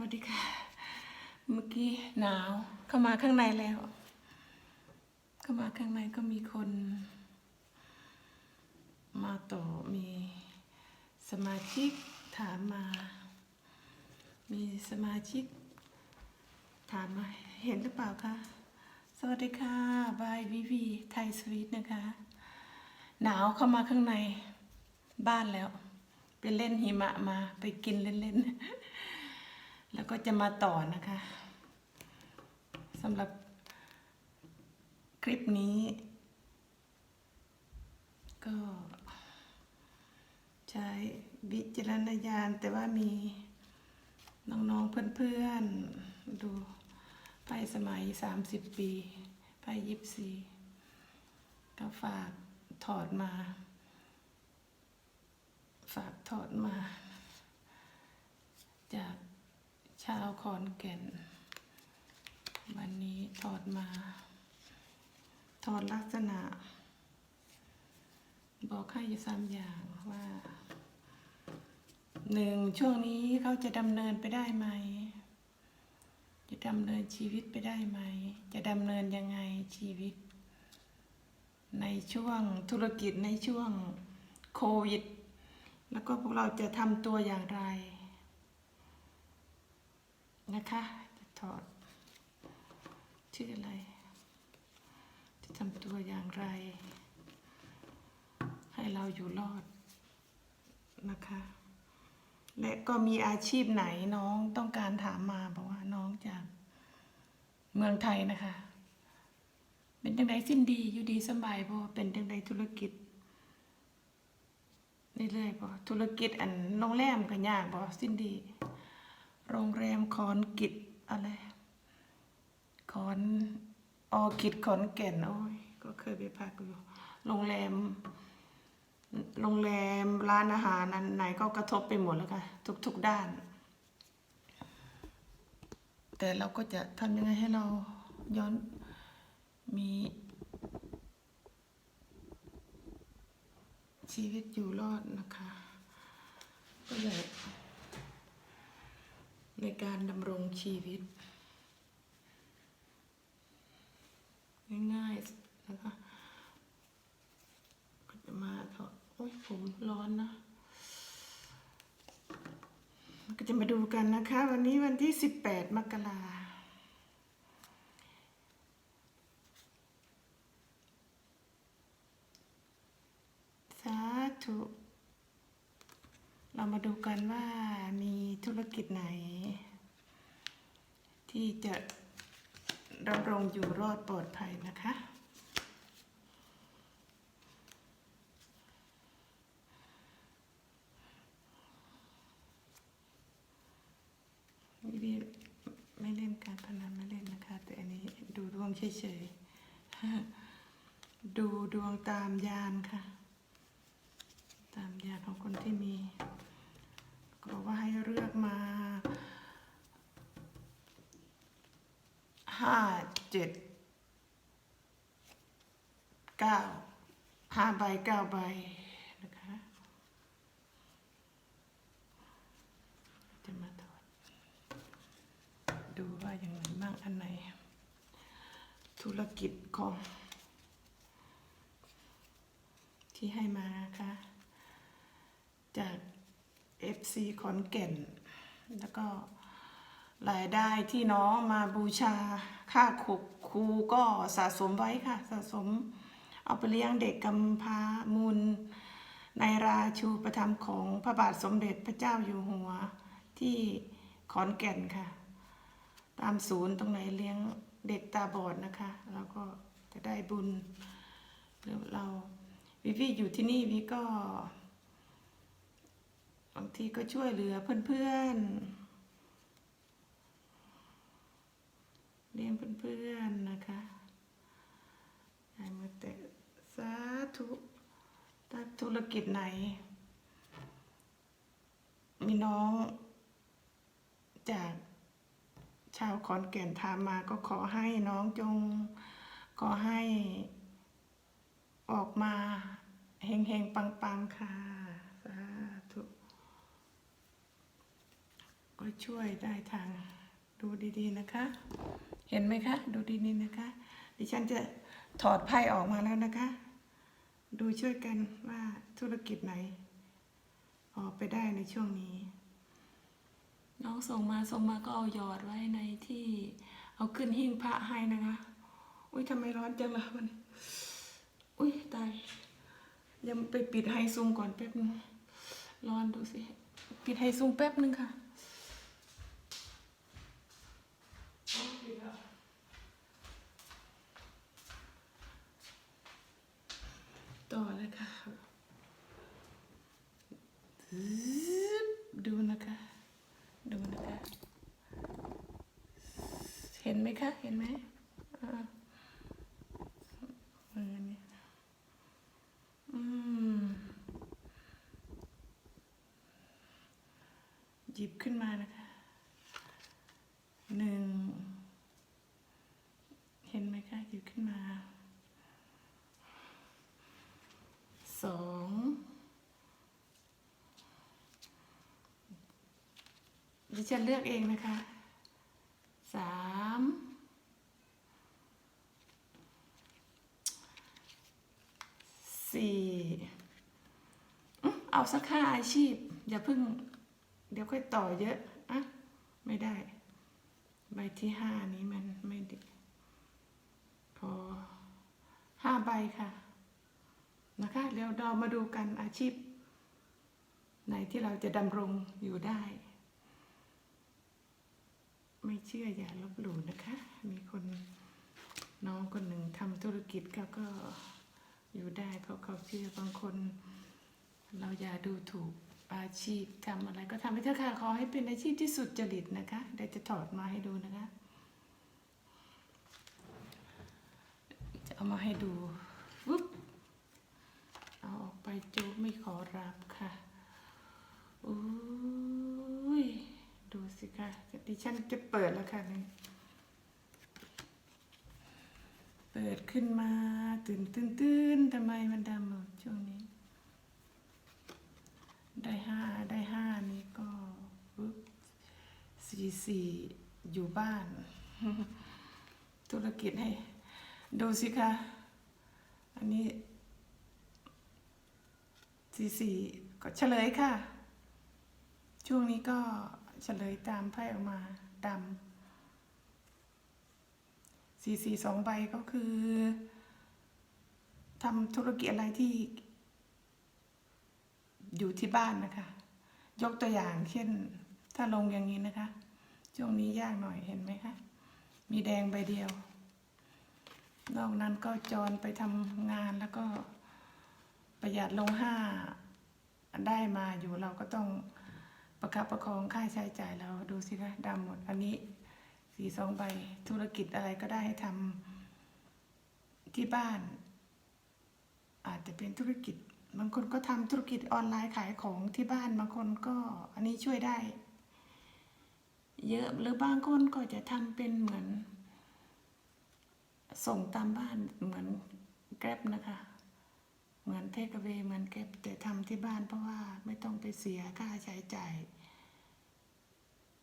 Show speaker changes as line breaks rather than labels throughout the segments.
วัสดีค่ะ เมื่อกี้หนาว เข้ามาข้างในแล้ว เข้ามาข้างในก็มีคน มาต่อมีสมาชิกถามมา มีสมาชิก ถามมาเห็นหรือเปล่าคะสวัสดีค่ะบายวิวีไทยสวีทนะคะ หนาวเข้ามาข้างในบ้านแล้ว ไปเล่นหิมะมาไปกินเล่นๆ แล้วก็จะมาต่อนะคะสำหรับคลิปนี้ ก็ใช้วิจารณญาณแต่ว่ามีน้องๆเพื่อนๆ ดูไปสมัย 30 ปีไปยิบซีก็ฝากถอดมา ฝากถอดมา จาก ชาวขอนแก่น วันนี้ถอดมา ถอดลักษณะ บอกให้อยู่สามอย่างว่าหนึ่งช่วงนี้เขาจะดำเนินไปได้ไหม จะดำเนินชีวิตไปได้ไหม จะดำเนินยังไงชีวิต ในช่วงธุรกิจในช่วงโควิด แล้วก็พวกเราจะทำตัวอย่างไร นะคะจะถอด ชื่ออะไร จะทำตัวอย่างไร ให้เราอยู่รอดนะคะ และก็มีอาชีพไหนน้องต้องการถามมาบอกว่าน้องจากเมืองไทยนะคะ เป็นจังไดสิ้นดีอยู่ดีสบายบ่เป็นจังไดธุรกิจเรื่อยๆบ่ธุรกิจอันโรงแรมก็ยากบ่สิ้นดี โรงแรมขอนกิจอะไรขอนออกิจขอนแก่นโอ้ยก็เคยไปพักอยู่โรงแรม โรงแรมร้านอาหารอันไหนก็กระทบไปหมดแล้วค่ะทุก ๆด้าน แต่เราก็จะทำยังไงให้เราย้อนมีชีวิตอยู่รอดนะคะ ก็เลยใน การดำรงชีวิต ง่ายๆนะคะก็จะมาถอดโอ้ยผมร้อนนะ ก็จะมาดูกันนะคะ วันนี้วันที่ 18 มกราสาธุเรามาดูกันว่ามี ธุรกิจไหน ที่จะดำรงอยู่รอดปลอดภัยนะคะวิธีไม่เล่นการพนันไม่เล่นนะคะ แต่อันนี้ดูดวงเฉยๆ ดูดวงตามยานค่ะ ตามยานของคนที่มี ก็บอกว่าให้เลือกมาห้าเจ็ดเก้าห้าใบเก้าใบนะคะจะมาถอดดูว่าอย่างไรบ้างอันไหน ธุรกิจของ ที่ให้มานะคะจาก FC ขอนแก่น แล้วก็รายได้ที่น้องมาบูชาค่าขุกครูก็สะสมไว้ค่ะ สะสมเอาไปเลี้ยงเด็กกำพร้ามูล ในราชูประธรรมของพระบาทสมเด็จพระเจ้าอยู่หัวที่ขอนแก่นค่ะ ตามศูนย์ตรงไหนเลี้ยงเด็กตาบอดนะคะแล้วก็จะได้บุญหรือเราวิวีอยู่ที่นี่วิก็ บางทีก็ช่วยเหลือเพื่อนๆเลี้ยงเพื่อนๆนะคะให้มาแต่สาธุถ้าธุรกิจไหน มีน้องจากชาวขอนแก่นถามมาก็ขอให้น้องจงขอให้ออกมาเฮงเฮงปังปัง ๆ ค่ะ สาธุ ก็ช่วยได้ทางดูดีๆนะคะ เห็นไหมคะ ดูดีๆนะคะ ดิฉันจะถอดไพ่ออกมาแล้วนะคะ ดูช่วยกันว่าธุรกิจไหน ออกไปได้ในช่วงนี้ น้องส่งมาส่งมาก็เอาหยอดไว้ในที่เอาขึ้นหิ้งพระให้นะคะ อุ้ยทำไมร้อนจังล่ะมันอุ้ยตายยังไปปิดไฮซูมก่อนแป๊บนึงร้อนดูสิ ปิดไฮซูมแป๊บนึงค่ะ ต่อเลยค่ะซึบดูนะคะ ดูนะคะ เห็น ไหมคะ เห็นไหมอ่ามือนี่อืมหยิบขึ้นมานะคะหนึ่งเห็นไหมคะหยิบขึ้นมาสองดิฉันเลือกเองนะคะ สามสี่อื้อเอา สักค่าอาชีพ อย่าเพิ่ง เดี๋ยวค่อยต่อเยอะอะไม่ได้ ใบที่ห้านี้มันไม่ดีพอห้าใบค่ะ นะคะเดี๋ยวเรามาดูกันอาชีพ ไหนที่เราจะดำรงอยู่ได้ ไม่เชื่ออย่าลบหลู่นะคะ มีคนน้องคนหนึ่งทำธุรกิจเขาก็อยู่ได้เพราะเขาเชื่อบางคน เราอย่าดูถูกอาชีพทำอะไรก็ทำไปเถอะค่ะขอให้เป็นอาชีพที่สุดจริตนะคะเดี๋ยวจะถอดมาให้ดูนะคะ จะเอามาให้ดูวึบเอาออกไปจูไม่ขอรับค่ะอุ้ยดูสิค่ะดิฉันจะเปิดแล้วค่ะนี่เปิดขึ้นมาตื่นตื่นตื่นทำไมมันดำหมดช่วงนี้ ได้ห้าได้ห้านี่ก็ปุ๊บสี่สี่อยู่บ้าน ธุรกิจให้ ดูสิคะ อันนี้สี่สี่ก็เฉลยค่ะ ช่วงนี้ก็เฉลยตามไพ่ออกมาดำสี่สี่สองใบก็คือทำธุรกิจอะไรที่ อยู่ที่บ้านนะคะ ยกตัวอย่างเช่น ถ้าลงอย่างนี้นะคะ ช่วงนี้ยากหน่อยเห็นไหมคะ มีแดงใบเดียวนอกนั้นก็จรไปทำงานแล้วก็ประหยัดลงห้าได้มาอยู่เราก็ต้องประคับประคองค่าใช้จ่ายเราดูสิคะดำหมด อันนี้สีสองใบธุรกิจอะไรก็ได้ให้ทำที่บ้าน อาจจะเป็นธุรกิจ บางคนก็ทำธุรกิจออนไลน์ขายของที่บ้านบางคนก็อันนี้ช่วยได้ เยอะหรือบางคนก็จะทำเป็นเหมือน ส่งตามบ้านเหมือนแกร็บนะคะ เหมือนเทคเวเหมือนเก็บแต่ทำที่บ้านเพราะว่าไม่ต้องไปเสียค่าใช้จ่าย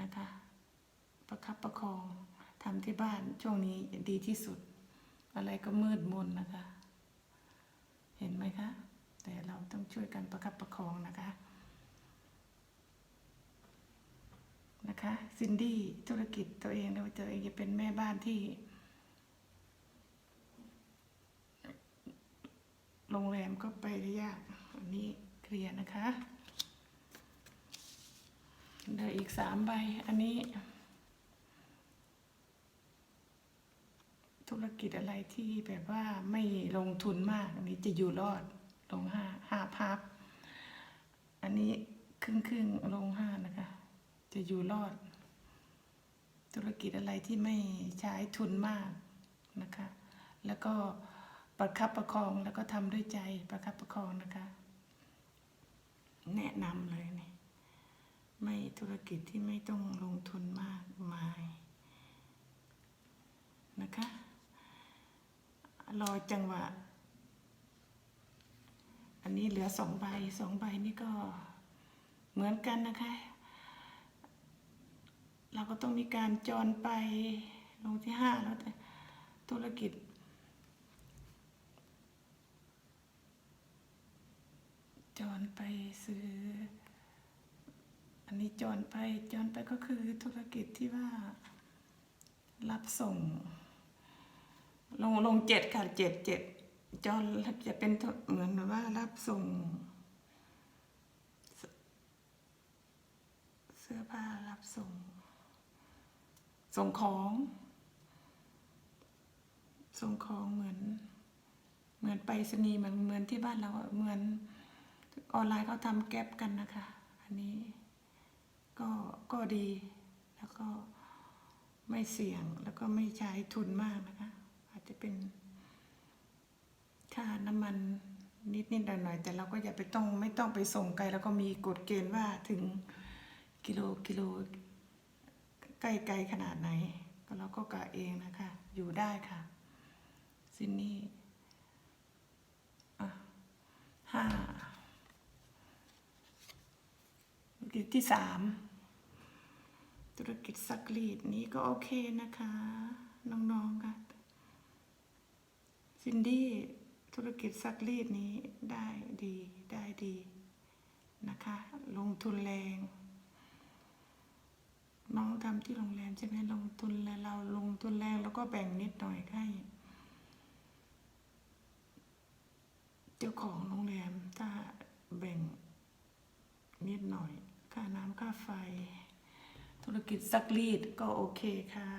นะคะ ประคับประคองทำที่บ้านช่วงนี้ดีที่สุด อะไรก็มืดมนนะคะ เห็นไหมคะ แต่เราต้องช่วยกันประคับประคองนะคะ นะคะซินดี้ธุรกิจตัวเองแล้วตัวเองจะเป็นแม่บ้านที่ โรงแรมก็ไปได้ยากอันนี้เคลียร์นะคะเหลืออีกสามใบ อันนี้ ธุรกิจอะไรที่แบบว่าไม่ลงทุนมาก อันนี้จะอยู่รอด ลงห้าห้าพับ อันนี้ครึ่งครึ่งๆลงห้านะคะ จะอยู่รอด ธุรกิจอะไรที่ไม่ใช้ทุนมากนะคะ แล้วก็ประคับประคองแล้วก็ทำด้วยใจประคับประคองนะคะ แนะนำเลยเนี่ยไม่ธุรกิจที่ไม่ต้องลงทุนมากมาย นะคะ รอจังหวะ อันนี้เหลือสองใบสองใบนี่ก็เหมือนกันนะคะ เราก็ต้องมีการจรไปลงที่ห้าแล้วแต่ธุรกิจ จรไปซื้อ อันนี้จรไปจรไปก็คือธุรกิจที่ว่ารับส่ง ลงลงเจ็ดค่ะเจ็ดเจ็ด จรจะเป็นเหมือนว่ารับส่ง เสื้อผ้ารับส่ง ส่งของ ส่งของเหมือน เหมือนไปรษณีย์เหมือนเหมือนที่บ้านเราเหมือนออนไลน์เขาทำแก๊ปกันนะคะ อันนี้ก็ก็ดีแล้วก็ไม่เสี่ยงแล้วก็ไม่ใช้ทุนมากนะคะ อาจจะเป็น ค่าน้ำมันนิดนิดหน่อยหน่อยแต่เราก็อย่าไปต้องไม่ต้องไปส่งไกลแล้วก็มีกฎเกณฑ์ว่าถึงกิโลกิโลใกล้ไกลขนาดไหน ก็เราก็กะเองนะคะ อยู่ได้ค่ะ ซินนี่ห้าธุรกิจที่สามธุรกิจซักรีดนี้ก็โอเคนะคะ น้องๆค่ะซินดี้ ธุรกิจซักรีดนี้ได้ดีได้ดีนะคะ ลงทุนแรง น้องทำที่โรงแรมใช่ไหมลงทุนแล้วเราลงทุนแรงแล้วก็แบ่งนิดหน่อยให้ เจ้าของโรงแรมถ้าแบ่งนิดหน่อย ค่าน้ำค่าไฟ ธุรกิจซักรีดก็โอเคค่ะ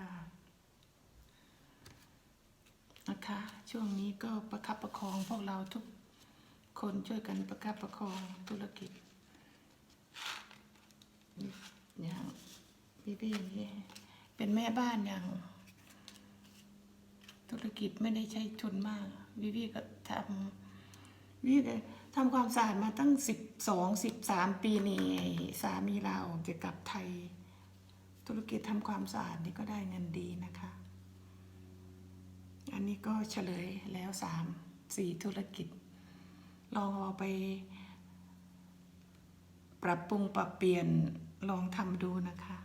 นะคะ ช่วงนี้ก็ประคับประคองพวกเราทุกคนช่วยกันประคับประคองธุรกิจอย่างพี่พี่นี่เป็นแม่บ้านอย่าง ธุรกิจไม่ได้ใช้ทุนมากวิวีก็ทำวิวีก็ทำความสะอาดมาตั้งสิบสองสิบสามปีนี่สามีเราจะกลับไทย ธุรกิจทำความสะอาดนี่ก็ได้เงินดีนะคะ อันนี้ก็เฉลยแล้วสามสี่ธุรกิจ ลองเอาไป ปรับปรุงปรับเปลี่ยนลองทำดูนะคะ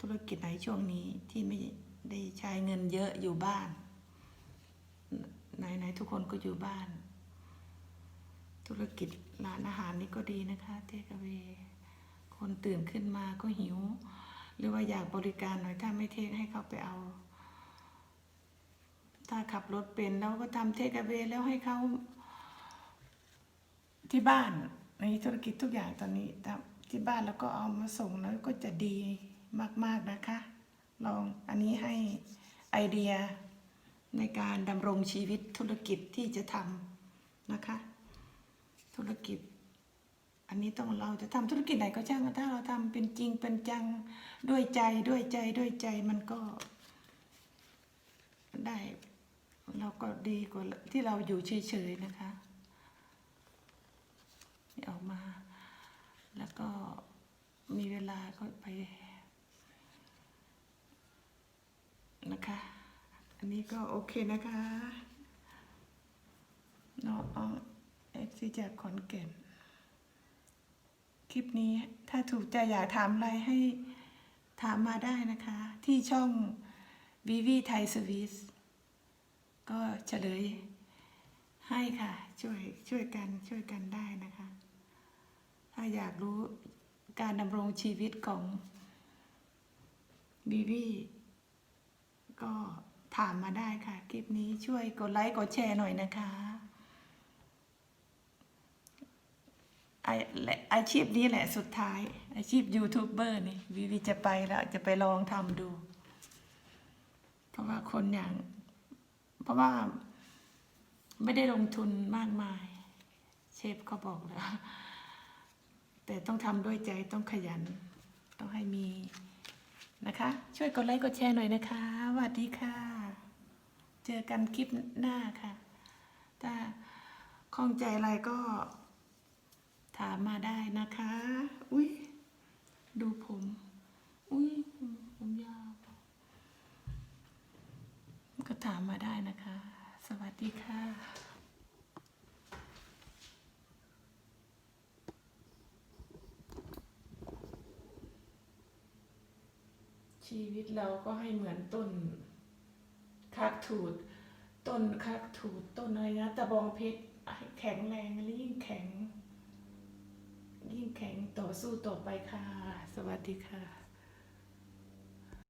ธุรกิจไหนช่วงนี้ที่ไม่ได้ใช้เงินเยอะอยู่บ้านไหนไหนทุกคนก็อยู่บ้าน ธุรกิจร้านอาหารนี่ก็ดีนะคะเทคเวคนตื่นขึ้นมาก็หิว หรือว่าอยากบริการหน่อยถ้าไม่เทคให้เขาไปเอา ถ้าขับรถเป็นเราก็ทำเทคเวแล้วให้เขาที่บ้านในธุรกิจทุกอย่างตอนนี้ทำที่บ้านแล้วก็เอามาส่งแล้วก็จะดีมาก ๆนะคะ ลองอันนี้ให้ไอเดียในการดำรงชีวิตธุรกิจที่จะทำนะคะ ธุรกิจ อันนี้ต้องเราจะทำธุรกิจไหนก็ช่างถ้าเราทำเป็นจริงเป็นจังด้วยใจด้วยใจด้วยใจมันก็ได้ เราก็ดีกว่าที่เราอยู่เฉยๆนะคะออกมา แล้วก็มีเวลาก็ไป นะคะ อันนี้ก็โอเคนะคะน้องเอฟซีจากขอนแก่นคลิปนี้ถ้าถูกใจอยากถามอะไรให้ถามมาได้นะคะ ที่ช่องวีวีไทยสวิส ก็เฉลยให้ค่ะ ช่วยช่วยกันช่วยกันได้นะคะ ถ้าอยากรู้การดำรงชีวิตของบีบีก็ถามมาได้ค่ะ คลิปนี้ช่วยกดไลค์กดแชร์หน่อยนะคะอและอาชีพนี้แหละสุดท้าย อาชีพยูทูบเบอร์นี่บีบีจะไปแล้ว จะไปลองทำดู เพราะว่าคนอย่าง ราะว่า ไม่ได้ลงทุนมากมาย เชฟเขาบอกแล้ว แต่ต้องทำด้วยใจต้องขยัน ต้องให้มีนะคะ ช่วยกดไลค์กดแชร์หน่อยนะคะสวัสดีค่ะ เจอกันคลิปหน้าค่ะ ถ้าข้องใจอะไรก็ถามมาได้นะคะ อุ้ยดูผม อุ้ยผมยาว ก็ถามมาได้นะคะ สวัสดีค่ะชีวิตเราก็ให้เหมือนต้นคักถูด ต้นคักถูดต้นอะไรนะตะบองเพชรแข็งแรงและยิ่งแข็ง ยิ่งแข็งต่อสู้ต่อไปค่ะ สวัสดีค่ะ